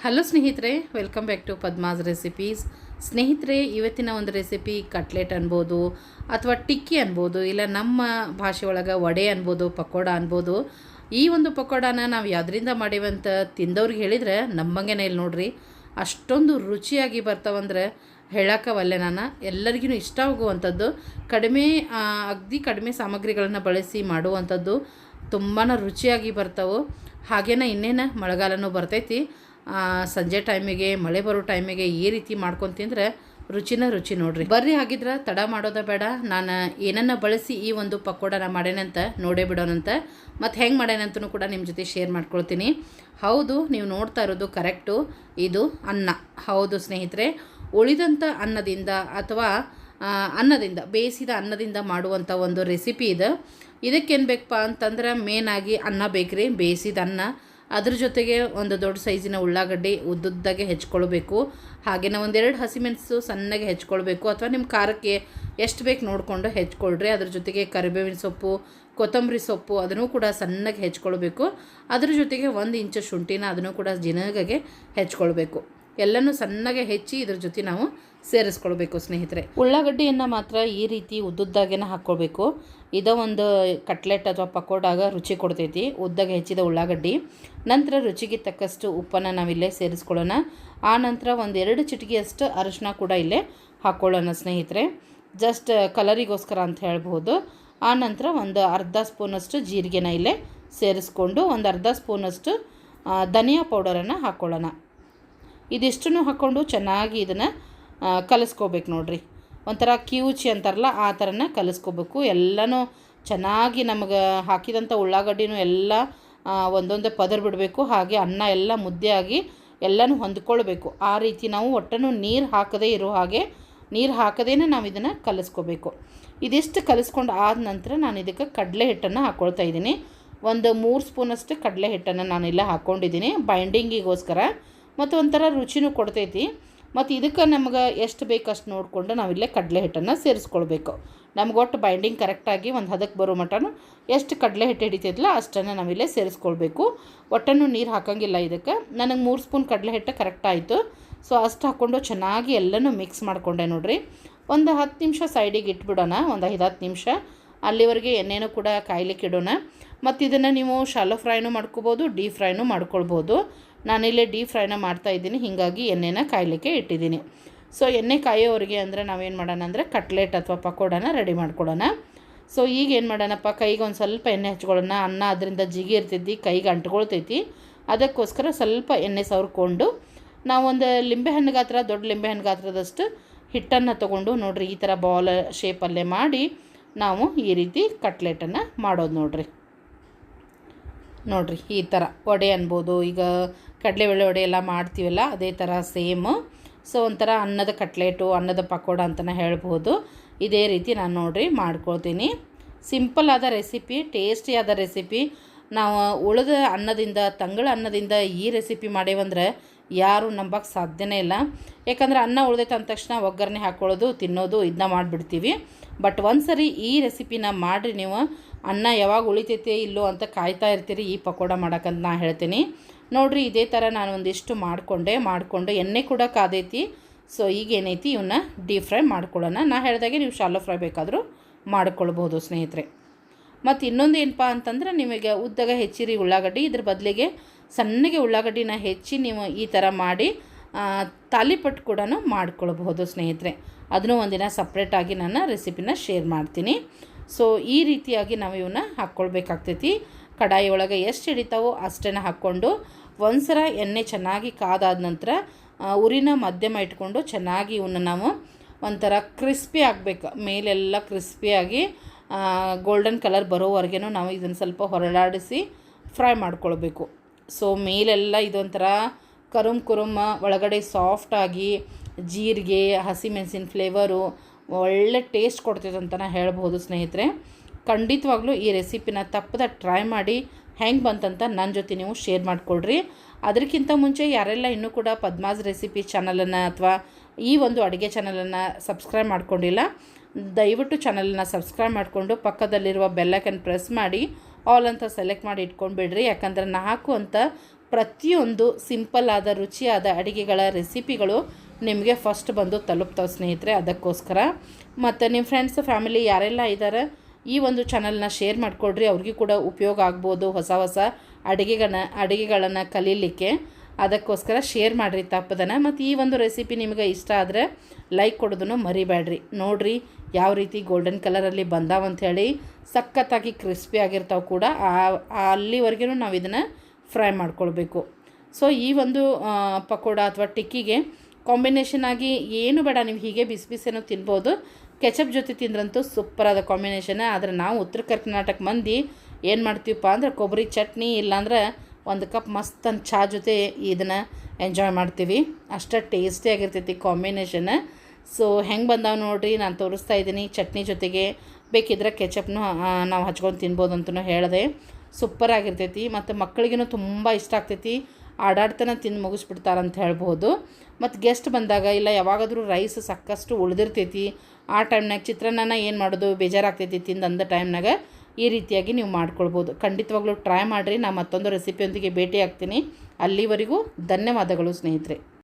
Hello ಸ್ನೇಹಿತರೆ welcome back to Padma's recipes ಸ್ನೇಹಿತರೆ, ಇವತ್ತಿನ ಒಂದು ರೆಸಿಪಿ ಕಟ್ಲೆಟ್ ಅನ್ಬೋದು ಅಥವಾ ಟಿಕ್ಕಿ ಅನ್ಬೋದು, ಇಲ್ಲ ನಮ್ಮ ಭಾಷೆ ಒಳಗೆ ವಡೆ ಅನ್ಬೋದು, ಪಕೋಡ ಅನ್ಬೋದು. ಈ ಒಂದು ಪಕೋಡಾನ ನಾವು ಯಾವುದರಿಂದ ಮಾಡೀವಂತ ತಿಂದವ್ರಿಗೆ ಹೇಳಿದ್ರೆ ನಮ್ಮಂಗೆನೇ ಇಲ್ಲಿ ನೋಡ್ರಿ. ಅಷ್ಟೊಂದು ರುಚಿಯಾಗಿ ಬರ್ತಾವಂದ್ರೆ ಹೇಳಕ್ಕವಲ್ಲೆ ನಾನು. ಎಲ್ಲರಿಗೂ ಇಷ್ಟ ಆಗುವಂಥದ್ದು, ಕಡಿಮೆ ಅಗ್ದಿ ಕಡಿಮೆ ಸಾಮಗ್ರಿಗಳನ್ನು ಬಳಸಿ ಮಾಡುವಂಥದ್ದು ತುಂಬಾ ರುಚಿಯಾಗಿ ಬರ್ತಾವೆ. ಹಾಗೇನ ಇನ್ನೇನು? ಮಳೆಗಾಲನೂ ಬರ್ತೈತಿ. ಸಂಜೆ ಟೈಮಿಗೆ, ಮಳೆ ಬರೋ ಟೈಮಿಗೆ ಈ ರೀತಿ ಮಾಡ್ಕೊಂಡು ತಿಂದರೆ ರುಚಿನ ರುಚಿ ನೋಡ್ರಿ. ಬರ್ರಿ ಹಾಗಿದ್ರೆ ತಡ ಮಾಡೋದ ಬೇಡ. ನಾನು ಏನನ್ನ ಬಳಸಿ ಈ ಒಂದು ಪಕೋಡನ ಮಾಡೇನಂತ ನೋಡೇ ಬಿಡೋಣಂತ ಮತ್ತು ಹೆಂಗೆ ಮಾಡೇನಂತನೂ ಕೂಡ ನಿಮ್ಮ ಜೊತೆ ಶೇರ್ ಮಾಡ್ಕೊಳ್ತೀನಿ. ಹೌದು, ನೀವು ನೋಡ್ತಾ ಇರೋದು ಕರೆಕ್ಟು ಇದು ಅನ್ನ. ಹೌದು ಸ್ನೇಹಿತರೆ ಉಳಿದಂಥ ಅನ್ನದಿಂದ ಅಥವಾ ಅನ್ನದಿಂದ, ಬೇಯಿಸಿದ ಅನ್ನದಿಂದ ಮಾಡುವಂಥ ಒಂದು ರೆಸಿಪಿ ಇದು. ಇದಕ್ಕೇನು ಬೇಕಪ್ಪ ಅಂತಂದ್ರೆ ಮೇನಾಗಿ ಅನ್ನ ಬೇಕ್ರಿ. ಬೇಯಿಸಿದ ಅನ್ನ ಅದ್ರ ಜೊತೆಗೆ ಒಂದು ದೊಡ್ಡ ಸೈಜಿನ ಉಳ್ಳಾಗಡ್ಡಿ ಉದ್ದುದ್ದಾಗೆ ಹೆಚ್ಕೊಳ್ಬೇಕು. ಹಾಗೆಯೇ ಒಂದೆರಡು ಹಸಿಮೆಣಸು ಸಣ್ಣಗೆ ಹೆಚ್ಕೊಳ್ಬೇಕು. ಅಥವಾ ನಿಮ್ಮ ಖಾರಕ್ಕೆ ಎಷ್ಟು ಬೇಕು ನೋಡಿಕೊಂಡು ಹೆಚ್ಕೊಳ್ರಿ. ಅದ್ರ ಜೊತೆಗೆ ಕರಿಬೇವಿನ ಸೊಪ್ಪು, ಕೊತ್ತಂಬರಿ ಸೊಪ್ಪು ಅದನ್ನು ಕೂಡ ಸಣ್ಣಗೆ ಹೆಚ್ಕೊಳ್ಬೇಕು. ಅದ್ರ ಜೊತೆಗೆ ಒಂದು ಇಂಚು ಶುಂಠಿನ ಅದನ್ನು ಕೂಡ ಜಿನಗಾಗೆ ಹೆಚ್ಕೊಳ್ಬೇಕು. ಎಲ್ಲನೂ ಸಣ್ಣಗೆ ಹೆಚ್ಚಿ ಇದ್ರ ಜೊತೆ ನಾವು ಸೇರಿಸ್ಕೊಳ್ಬೇಕು ಸ್ನೇಹಿತರೆ. ಉಳ್ಳಾಗಡ್ಡಿಯನ್ನು ಮಾತ್ರ ಈ ರೀತಿ ಉದ್ದುದ್ದಾಗೇನ ಹಾಕ್ಕೊಳ್ಬೇಕು. ಇದ ಒಂದು ಕಟ್ಲೆಟ್ ಅಥವಾ ಪಕೋಡಾಗ ರುಚಿ ಕೊಡ್ತೈತಿ, ಉದ್ದಾಗ ಹೆಚ್ಚಿದ ಉಳ್ಳಾಗಡ್ಡಿ. ನಂತರ ರುಚಿಗೆ ತಕ್ಕಷ್ಟು ಉಪ್ಪನ್ನು ನಾವಿಲ್ಲೇ ಸೇರಿಸ್ಕೊಳ್ಳೋಣ. ಆ ನಂತರ ಒಂದೆರಡು ಚಿಟಿಕೆಯಷ್ಟು ಅರಿಶಿನ ಕೂಡ ಇಲ್ಲೇ ಹಾಕ್ಕೊಳ್ಳೋಣ ಸ್ನೇಹಿತರೆ. ಜಸ್ಟ್ ಕಲರಿಗೋಸ್ಕರ ಅಂತ ಹೇಳ್ಬೋದು ಆ ನಂತರ ಒಂದು ಅರ್ಧ ಸ್ಪೂನಷ್ಟು ಜೀರಿಗೆನ ಇಲ್ಲೇ ಸೇರಿಸ್ಕೊಂಡು ಒಂದು ಅರ್ಧ ಸ್ಪೂನಷ್ಟು ಧನಿಯಾ ಪೌಡರನ್ನು ಹಾಕ್ಕೊಳ್ಳೋಣ. ಇದಿಷ್ಟನ್ನು ಹಾಕ್ಕೊಂಡು ಚೆನ್ನಾಗಿ ಇದನ್ನು ಕಲಿಸ್ಕೋಬೇಕು ನೋಡಿರಿ. ಒಂಥರ ಕಿವುಚಿ ಅಂತಾರಲ್ಲ, ಆ ಥರನ ಕಲಿಸ್ಕೋಬೇಕು. ಎಲ್ಲನೂ ಚೆನ್ನಾಗಿ ನಮಗೆ ಹಾಕಿದಂಥ ಉಳ್ಳಾಗಡ್ಡಿನೂ ಎಲ್ಲ ಒಂದೊಂದೇ ಪದರ್ ಬಿಡಬೇಕು. ಹಾಗೆ ಅನ್ನ ಎಲ್ಲ ಮುದ್ದೆ ಆಗಿ ಎಲ್ಲನೂ ಹೊಂದ್ಕೊಳ್ಬೇಕು. ಆ ರೀತಿ ನಾವು ಒಟ್ಟನ್ನು ನೀರು ಹಾಕದೇ ಇರೋ ಹಾಗೆ, ನೀರು ಹಾಕದೇನೆ ನಾವು ಇದನ್ನು ಕಲಿಸ್ಕೋಬೇಕು. ಇದಿಷ್ಟು ಕಲಿಸ್ಕೊಂಡು ಆದ ನಂತರ ನಾನು ಇದಕ್ಕೆ ಕಡಲೆ ಹಿಟ್ಟನ್ನು ಹಾಕ್ಕೊಳ್ತಾ ಇದ್ದೀನಿ. ಒಂದು ಮೂರು ಸ್ಪೂನಷ್ಟು ಕಡಲೆ ಹಿಟ್ಟನ್ನು ನಾನಿಲ್ಲ ಹಾಕ್ಕೊಂಡಿದ್ದೀನಿ ಬೈಂಡಿಂಗಿಗೋಸ್ಕರ ಮತ್ತು ಒಂಥರ ರುಚಿನೂ ಕೊಡ್ತೈತಿ. ಮತ್ತು ಇದಕ್ಕೆ ನಮ್ಗೆ ಎಷ್ಟು ಬೇಕು ಅಷ್ಟು ನೋಡಿಕೊಂಡು ನಾವಿಲ್ಲೇ ಕಡಲೆ ಹಿಟ್ಟನ್ನು ಸೇರಿಸ್ಕೊಳ್ಬೇಕು. ನಮ್ಗೆ ಒಟ್ಟು ಬೈಂಡಿಂಗ್ ಕರೆಕ್ಟಾಗಿ ಒಂದು ಹದಕ್ಕೆ ಬರೋ ಮಟನು ಎಷ್ಟು ಕಡಲೆ ಹಿಟ್ಟು ಹಿಡಿತೈತಲ್ಲ ಅಷ್ಟನ್ನು ನಾವಿಲ್ಲೇ ಸೇರಿಸ್ಕೊಳ್ಬೇಕು. ಒಟ್ಟನ್ನು ನೀರು ಹಾಕೋಂಗಿಲ್ಲ ಇದಕ್ಕೆ. ನನಗೆ ಮೂರು ಸ್ಪೂನ್ ಕಡಲೆ ಹಿಟ್ಟು ಕರೆಕ್ಟ್ ಆಯಿತು. ಸೊ ಅಷ್ಟು ಹಾಕ್ಕೊಂಡು ಚೆನ್ನಾಗಿ ಎಲ್ಲನೂ ಮಿಕ್ಸ್ ಮಾಡಿಕೊಂಡೆ ನೋಡಿರಿ. ಒಂದು ಹತ್ತು ನಿಮಿಷ ಸೈಡಿಗೆ ಇಟ್ಬಿಡೋಣ. ಒಂದು ಐದು ಹತ್ತು ನಿಮಿಷ. ಅಲ್ಲಿವರೆಗೆ ಎಣ್ಣೆನೂ ಕೂಡ ಕಾಯ್ಲಿಕ್ಕೆ ಇಡೋಣ. ಮತ್ತು ಇದನ್ನು ನೀವು ಶಾಲೋ ಫ್ರೈನೂ ಮಾಡ್ಕೋಬೋದು ಡೀಪ್ ಫ್ರೈನೂ ಮಾಡ್ಕೊಳ್ಬೋದು. ನಾನಿಲ್ಲೇ ಡೀಪ್ ಫ್ರೈನ ಮಾಡ್ತಾ ಇದ್ದೀನಿ, ಹೀಗಾಗಿ ಎಣ್ಣೆನ ಕಾಯಲಿಕ್ಕೆ ಇಟ್ಟಿದ್ದೀನಿ. ಸೊ ಎಣ್ಣೆ ಕಾಯೋರಿಗೆ ಅಂದರೆ ನಾವೇನು ಮಾಡೋಣ ಅಂದರೆ ಕಟ್ಲೆಟ್ ಅಥವಾ ಪಕೋಡನ ರೆಡಿ ಮಾಡ್ಕೊಳ್ಳೋಣ ಸೊ ಈಗ ಏನು ಮಾಡೋಣಪ್ಪ, ಕೈಗೆ ಒಂದು ಸ್ವಲ್ಪ ಎಣ್ಣೆ ಹಚ್ಕೊಳ್ಳೋಣ. ಅನ್ನ ಅದರಿಂದ ಜಿಗಿ ಇರ್ತೈತಿ, ಕೈಗೆ ಅಂಟ್ಕೊಳ್ತೈತಿ. ಅದಕ್ಕೋಸ್ಕರ ಸ್ವಲ್ಪ ಎಣ್ಣೆ ಸವರ್ಕೊಂಡು ನಾವೊಂದು ಲಿಂಬೆಹಣ್ಣು ಗಾತ್ರ, ದೊಡ್ಡ ಲಿಂಬೆಹಣ್ಣು ಗಾತ್ರದಷ್ಟು ಹಿಟ್ಟನ್ನು ತೊಗೊಂಡು ನೋಡಿರಿ, ಈ ಥರ ಬಾಲ್ ಶೇಪಲ್ಲೇ ಮಾಡಿ ನಾವು ಈ ರೀತಿ ಕಟ್ಲೆಟನ್ನು ಮಾಡೋದು ನೋಡ್ರಿ. ನೋಡ್ರಿ, ಈ ಥರ ವಡೆ ಅನ್ಬೋದು, ಈಗ ಕಡಲೆಬೇಳೆ ವಡೆ ಎಲ್ಲ ಮಾಡ್ತೀವಲ್ಲ, ಅದೇ ಥರ ಸೇಮ್ ಸೊ ಒಂಥರ ಅನ್ನದ ಕಟ್ಲೆಟು, ಅನ್ನದ ಪಕೋಡ ಅಂತಲೇ ಹೇಳ್ಬೋದು. ಇದೇ ರೀತಿ ನಾನು ನೋಡಿರಿ ಮಾಡ್ಕೊಳ್ತೀನಿ. ಸಿಂಪಲ್ ಆದ ರೆಸಿಪಿ ಟೇಸ್ಟಿಯಾದ ರೆಸಿಪಿ ನಾವು ಉಳಿದ ಅನ್ನದಿಂದ, ತಂಗಳ ಅನ್ನದಿಂದ ಈ ರೆಸಿಪಿ ಮಾಡೇವಂದ್ರೆ ಯಾರು ನಂಬಕ್ಕೆ ಸಾಧ್ಯನೇ ಇಲ್ಲ. ಯಾಕಂದ್ರೆ ಅನ್ನ ಉಳಿದೈತೆ ಅಂದ ತಕ್ಷಣ ಒಗ್ಗರಣೆ ಹಾಕ್ಕೊಳ್ಳೋದು ತಿನ್ನೋದು ಇದನ್ನ ಮಾಡಿಬಿಡ್ತೀವಿ. ಬಟ್ ಒಂದ್ಸರಿ ಈ ರೆಸಿಪಿನ ಮಾಡಿರಿ ನೀವು. ಅನ್ನ ಯಾವಾಗ ಉಳಿತೈತೆ, ಇಲ್ಲೋ ಅಂತ ಕಾಯ್ತಾ ಇರ್ತೀರಿ ಈ ಪಕೋಡ ಮಾಡೋಕ್ಕಂತ ನಾ ಹೇಳ್ತೀನಿ. ನೋಡಿರಿ, ಇದೇ ಥರ ನಾನು ಒಂದಿಷ್ಟು ಮಾಡಿಕೊಂಡೆ, ಮಾಡಿಕೊಂಡು ಎಣ್ಣೆ ಕೂಡ ಕಾದೈತಿ. ಸೊ ಈಗ ಏನೈತಿ ಇವನ್ನ ಡೀಪ್ ಫ್ರೈ ಮಾಡ್ಕೊಳ್ಳೋಣ. ನಾ ಹೇಳಿದಾಗೆ ನೀವು ಶಾಲೋ ಫ್ರೈ ಬೇಕಾದರೂ ಮಾಡ್ಕೊಳ್ಬೋದು ಸ್ನೇಹಿತರೆ. ಮತ್ತು ಇನ್ನೊಂದು ಏನಪ್ಪ ಅಂತಂದ್ರೆ, ನಿಮಗೆ ಉದ್ದಗ ಹೆಚ್ಚಿರಿ ಉಳ್ಳಾಗಡ್ಡಿ, ಇದ್ರ ಬದಲಿಗೆ ಸಣ್ಣಗೆ ಉಳ್ಳಾಗಡ್ಡಿನ ಹೆಚ್ಚಿ ನೀವು ಈ ಥರ ಮಾಡಿ ತಾಲಿಪಟ್ಟು ಕೂಡ ಮಾಡ್ಕೊಳ್ಬಹುದು ಸ್ನೇಹಿತರೆ. ಅದನ್ನು ಒಂದಿನ ಸಪ್ರೇಟಾಗಿ ನಾನು ರೆಸಿಪಿನ ಶೇರ್ ಮಾಡ್ತೀನಿ. ಸೊ ಈ ರೀತಿಯಾಗಿ ನಾವು ಇವನ್ನ ಹಾಕ್ಕೊಳ್ಬೇಕಾಗ್ತೈತಿ. ಕಡಾಯಿ ಒಳಗೆ ಎಷ್ಟು ಹಿಡಿತಾವೋ ಅಷ್ಟನ್ನು ಹಾಕ್ಕೊಂಡು, ಒಂದ್ಸಲ ಎಣ್ಣೆ ಚೆನ್ನಾಗಿ ಕಾದಾದ ನಂತರ ಉರಿನ ಮಧ್ಯಮ ಇಟ್ಕೊಂಡು ಚೆನ್ನಾಗಿ ಇವನ್ನ ನಾವು ಒಂಥರ ಕ್ರಿಸ್ಪಿ ಆಗಬೇಕು. ಮೇಲೆಲ್ಲ ಕ್ರಿಸ್ಪಿಯಾಗಿ ಗೋಲ್ಡನ್ ಕಲರ್ ಬರೋವರೆಗೂ ನಾವು ಇದನ್ನು ಸ್ವಲ್ಪ ಹೊರಳಾಡಿಸಿ ಫ್ರೈ ಮಾಡ್ಕೊಳ್ಬೇಕು. ಸೊ ಮೇಲೆಲ್ಲ ಇದೊಂಥರ ಕರುಮ್ ಕುರುಮ, ಒಳಗಡೆ ಸಾಫ್ಟಾಗಿ ಜೀರಿಗೆ ಹಸಿಮೆಣಸಿನ ಫ್ಲೇವರು ಒಳ್ಳೆ ಟೇಸ್ಟ್ ಕೊಡ್ತೈತೆ ಅಂತಲೇ ಹೇಳ್ಬೋದು ಸ್ನೇಹಿತರೆ. ಖಂಡಿತವಾಗ್ಲೂ ಈ ರೆಸಿಪಿನ ತಪ್ಪದ ಟ್ರೈ ಮಾಡಿ ಹೆಂಗೆ ಬಂತಂತ ನನ್ನ ಜೊತೆ ನೀವು ಶೇರ್ ಮಾಡಿಕೊಡ್ರಿ ಅದಕ್ಕಿಂತ ಮುಂಚೆ ಯಾರೆಲ್ಲ ಇನ್ನೂ ಕೂಡ ಪದ್ಮಾಸ್ ರೆಸಿಪಿ ಚಾನಲನ್ನು ಅಥವಾ ಈ ಒಂದು ಅಡುಗೆ ಚಾನಲನ್ನು ಸಬ್ಸ್ಕ್ರೈಬ್ ಮಾಡ್ಕೊಂಡಿಲ್ಲ, ದಯವಿಟ್ಟು ಚಾನಲನ್ನು ಸಬ್ಸ್ಕ್ರೈಬ್ ಮಾಡಿಕೊಂಡು ಪಕ್ಕದಲ್ಲಿರುವ ಬೆಲ್ಲೈಕನ್ ಪ್ರೆಸ್ ಮಾಡಿ ಆಲ್ ಅಂತ ಸೆಲೆಕ್ಟ್ ಮಾಡಿ ಇಟ್ಕೊಂಡ್ಬಿಡ್ರಿ. ಯಾಕಂದ್ರೆ ನಾಲ್ಕು ಅಂತ ಪ್ರತಿಯೊಂದು ಸಿಂಪಲ್ ಆದ, ರುಚಿಯಾದ ಅಡುಗೆಗಳ ರೆಸಿಪಿಗಳು ನಿಮಗೆ ಫಸ್ಟ್ ಬಂದು ತಲುಪ್ತಾವೆ ಸ್ನೇಹಿತರೆ, ಅದಕ್ಕೋಸ್ಕರ. ಮತ್ತು ನಿಮ್ಮ ಫ್ರೆಂಡ್ಸ್ ಫ್ಯಾಮಿಲಿ ಯಾರೆಲ್ಲ ಇದ್ದಾರೆ ಈ ಒಂದು ಚಾನಲ್ನ ಶೇರ್ ಮಾಡಿಕೊಡ್ರಿ. ಅವ್ರಿಗೂ ಕೂಡ ಉಪಯೋಗ ಆಗ್ಬೋದು ಹೊಸ ಹೊಸ ಅಡುಗೆಗಳನ್ನ ಅಡುಗೆಗಳನ್ನು ಕಲೀಲಿಕ್ಕೆ. ಅದಕ್ಕೋಸ್ಕರ ಶೇರ್ ಮಾಡಿರಿ ತಪ್ಪದನ. ಮತ್ತು ಈ ಒಂದು ರೆಸಿಪಿ ನಿಮಗೆ ಇಷ್ಟ ಆದರೆ ಲೈಕ್ ಕೊಡೋದನ್ನು ಮರಿಬೇಡ್ರಿ. ನೋಡಿರಿ ಯಾವ ರೀತಿ ಗೋಲ್ಡನ್ ಕಲರಲ್ಲಿ ಬಂದಾವಂಥೇಳಿ ಸಖತ್ತಾಗಿ ಕ್ರಿಸ್ಪಿ ಆಗಿರ್ತಾವೆ ಕೂಡ. ಆ ಅಲ್ಲಿವರೆಗೂ ನಾವು ಇದನ್ನು ಫ್ರೈ ಮಾಡ್ಕೊಳ್ಬೇಕು. ಸೊ ಈ ಒಂದು ಪಕೋಡ ಅಥವಾ ಟಿಕ್ಕಿಗೆ ಕಾಂಬಿನೇಷನ್ ಆಗಿ ಏನು ಬೇಡ, ನೀವು ಹೀಗೆ ಬಿಸಿ ಬಿಸಿನೂ ತಿನ್ಬೋದು. ಕೆಚಪ್ ಜೊತೆ ತಿಂದ್ರಂತೂ ಸೂಪರಾದ ಕಾಂಬಿನೇಷನ್ ಆದರೆ ನಾವು ಉತ್ತರ ಕರ್ನಾಟಕ ಮಂದಿ ಏನು ಮಾಡ್ತೀವಪ್ಪ ಅಂದ್ರೆ ಕೊಬ್ಬರಿ ಚಟ್ನಿ ಇಲ್ಲಾಂದ್ರೆ ಒಂದು ಕಪ್ ಮಸ್ತ್ ಅಂತ ಚಹಾ ಜೊತೆ ಇದನ್ನು ಎಂಜಾಯ್ ಮಾಡ್ತೀವಿ. ಅಷ್ಟು ಟೇಸ್ಟಿಯಾಗಿರ್ತೈತಿ ಕಾಂಬಿನೇಷನ್ ಸೊ ಹೆಂಗೆ ಬಂದಾವೆ ನೋಡಿರಿ? ನಾನು ತೋರಿಸ್ತಾ ಇದ್ದೀನಿ ಚಟ್ನಿ ಜೊತೆಗೆ. ಬೇಕಿದ್ರೆ ಕೆಚಪ್ನು ನಾವು ಹಚ್ಕೊಂಡು ತಿನ್ಬೋದು ಅಂತಲೂ ಹೇಳಿದೆ. ಸೂಪರ್ ಆಗಿರ್ತೈತಿ. ಮತ್ತು ಮಕ್ಕಳಿಗೂ ತುಂಬ ಇಷ್ಟ ಆಗ್ತೈತಿ. ಆಡಾಡ್ತಾನೆ ತಿಂದು ಮುಗಿಸ್ಬಿಡ್ತಾರಂತ ಹೇಳ್ಬೋದು. ಮತ್ತು ಗೆಸ್ಟ್ ಬಂದಾಗ, ಇಲ್ಲ ಯಾವಾಗಾದರೂ ರೈಸ್ ಸಾಕಷ್ಟು ಉಳಿದಿರ್ತೈತಿ. ಆ ಟೈಮ್ನಾಗ ಚಿತ್ರಾನ್ನ ಏನು ಮಾಡೋದು? ಬೇಜಾರಾಗ್ತೈತಿ ತಿಂದು ಅಂದ ಟೈಮ್ನಾಗ ಈ ರೀತಿಯಾಗಿ ನೀವು ಮಾಡ್ಕೊಳ್ಬೋದು. ಖಂಡಿತವಾಗ್ಲೂ ಟ್ರೈ ಮಾಡಿರಿ. ನಾನು ಮತ್ತೊಂದು ರೆಸಿಪಿಯೊಂದಿಗೆ ಭೇಟಿ ಆಗ್ತೀನಿ ಅಲ್ಲಿವರೆಗೂ ಧನ್ಯವಾದಗಳು ಸ್ನೇಹಿತರೆ.